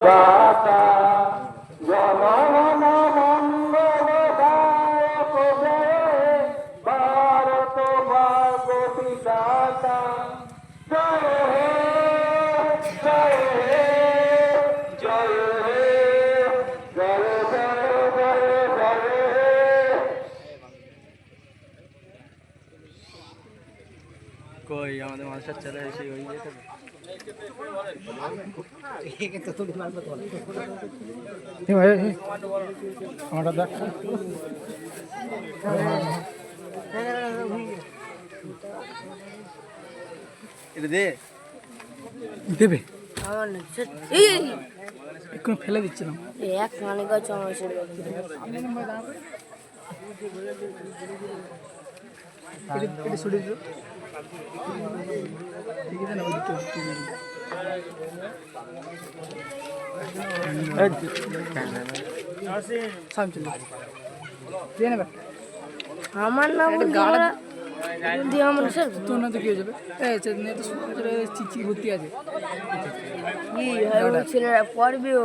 Rata কই আমাদের মানুষের ছেলে এসে ওই যেতে আমারটা দেখ। এটা দে। দেবে? আমার না সে- এই এই, একটু ফেলে দিচ্ছিলাম। এক মানে গাছ আমার এটা এটা দিল। আমার নাম দিয়ে আমার স্যার তোর না তো কি হয়ে যাবে? এই চেতনে তো চিচি ভর্তি আছে। কি হয় ছেলেরা পড়বেও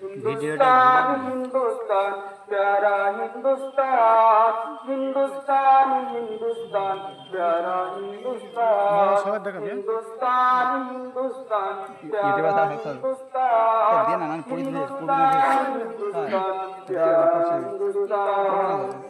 हिंदुस्तान हिंदुस्तान प्यारा हिंदुस्तान हिंदुस्तान हिंदुस्तान प्यारा हिंदुस्तान हिंदुस्तान हिंदुस्तान प्यारा हिंदुस्तान हिंदुस्तान प्यारा हिंदुस्तान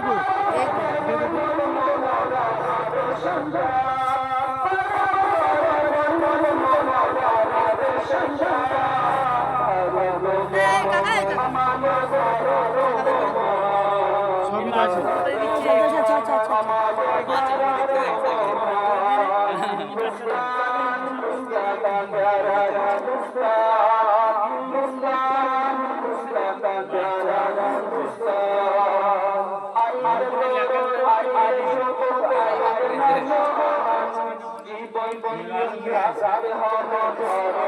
কই সবই আছে আচ্ছা আচ্ছা আচ্ছা আচ্ছা Senhor.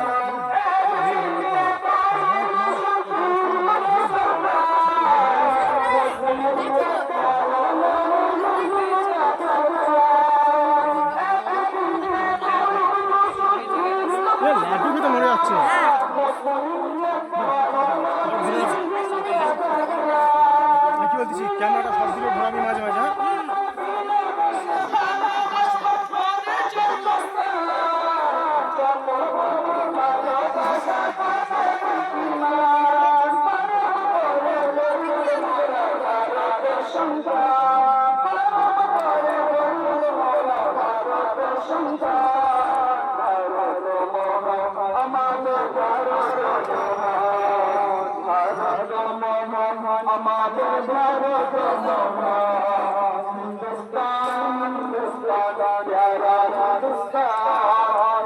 লাড্ডু খেতে মরে যাচ্ছে। আর কি বলতেছি? ক্যামেরাটা সব দিকে ঘোরাবি মাঝে মাঝে। আমাদের ভারত হিন্দুস্তান হিন্দুস্তান প্যারা হিন্দুস্তান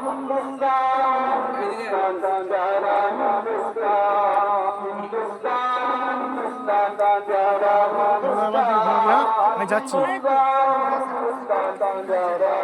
হিন্দুস্তান হিন্দুস্তান প্যারা হিন্দুস্তান হিন্দুস্তান হিন্দুস্তান প্যারা ঘোরাবি, ঘোরাবি, হ্যাঁ? আমি যাচ্ছি হিন্দুস্তান হিন্দুস্তান প্যারা